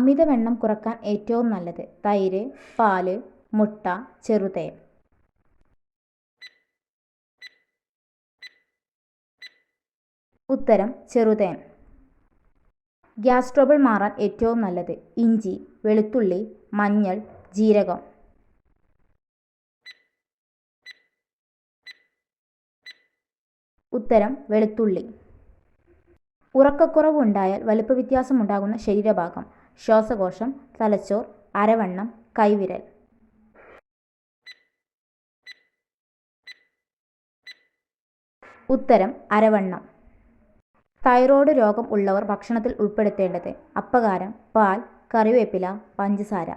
അമിതവണ്ണം കുറയ്ക്കാൻ ഏറ്റവും നല്ലത് തൈര് പാൽ മുട്ട ചെറുതേൻ. ഉത്തരം ചെറുതേൻ. ഗ്യാസ് ട്രബിൾ മാറാൻ ഏറ്റവും നല്ലത് ഇഞ്ചി വെളുത്തുള്ളി മഞ്ഞൾ ജീരകം. ഉത്തരം വെളുത്തുള്ളി. ഉറക്കക്കുറവ് ഉണ്ടായാൽ വലുപ്പ വ്യത്യാസമുണ്ടാകുന്ന ശരീരഭാഗം. ശ്വാസകോശം തലച്ചോർ അരവണ്ണം കൈവിരൽ. ഉത്തരം അരവണ്ണം. തൈറോയ്ഡ് രോഗം ഉള്ളവർ ഭക്ഷണത്തിൽ ഉൾപ്പെടുത്തേണ്ടത് അപ്പകാരം പാൽ കറിവേപ്പില പഞ്ചസാര.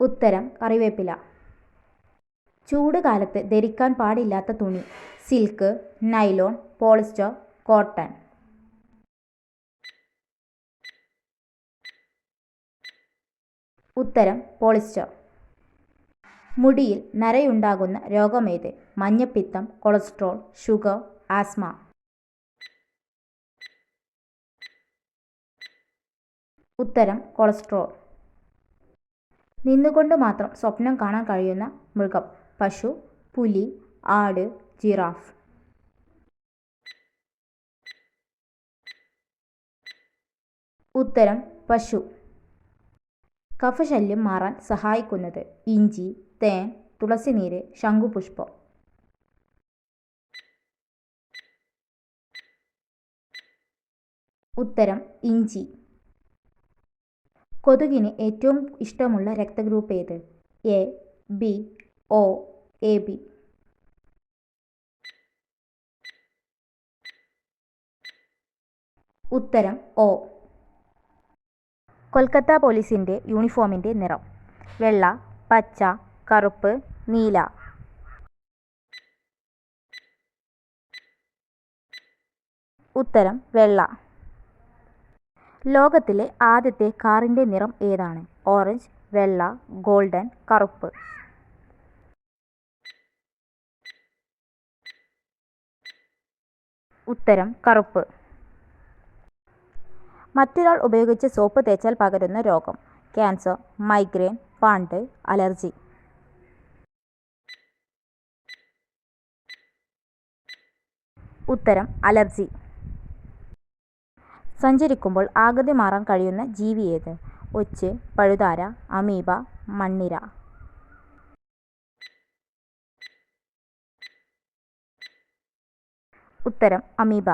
ഉത്തരം കറിവേപ്പില. ചൂട് കാലത്ത് ധരിക്കാൻ പാടില്ലാത്ത തുണി സിൽക്ക് നൈലോൺ പോളിസ്റ്റർ കോട്ടൺ. ഉത്തരം പോളിസ്റ്റർ. മുടിയിൽ നരയുണ്ടാകുന്ന രോഗമേത്? മഞ്ഞപ്പിത്തം കൊളസ്ട്രോൾ ഷുഗർ ആസ്മ. ഉത്തരം കൊളസ്ട്രോൾ. നിന്നുകൊണ്ട് മാത്രം സ്വപ്നം കാണാൻ കഴിയുന്ന മൃഗം. പശു പുലി ആട് ജിറാഫ്. ഉത്തരം പശു. കഫശല്യം മാറാൻ സഹായിക്കുന്നത് ഇഞ്ചി തേൻ തുളസിനീര് ശംഖുപുഷ്പം. ഉത്തരം ഇഞ്ചി. കൊതുകിന് ഏറ്റവും ഇഷ്ടമുള്ള രക്തഗ്രൂപ്പ് ഏത്? A B O A B. ഉത്തരം ഒ. കൊൽക്കത്ത പോലീസിന്റെ യൂണിഫോമിന്റെ നിറം. വെള്ള പച്ച കറുപ്പ് നീല. ഉത്തരം വെള്ള. ലോകത്തിലെ ആദ്യത്തെ കാറിന്റെ നിറം ഏതാണ്? ഓറഞ്ച് വെള്ള ഗോൾഡൻ കറുപ്പ്. ഉത്തരം കറുപ്പ്. മറ്റൊരാൾ ഉപയോഗിച്ച് സോപ്പ് തേച്ചാൽ പകരുന്ന രോഗം. ക്യാൻസർ മൈഗ്രെയിൻ പാണ്ട് അലർജി. ഉത്തരം അലർജി. സഞ്ചരിക്കുമ്പോൾ ആകൃതി മാറാൻ കഴിയുന്ന ജീവി ഏത്? ഒച്ച് പഴുതാര അമീബ മണ്ണിര. ഉത്തരം അമീബ.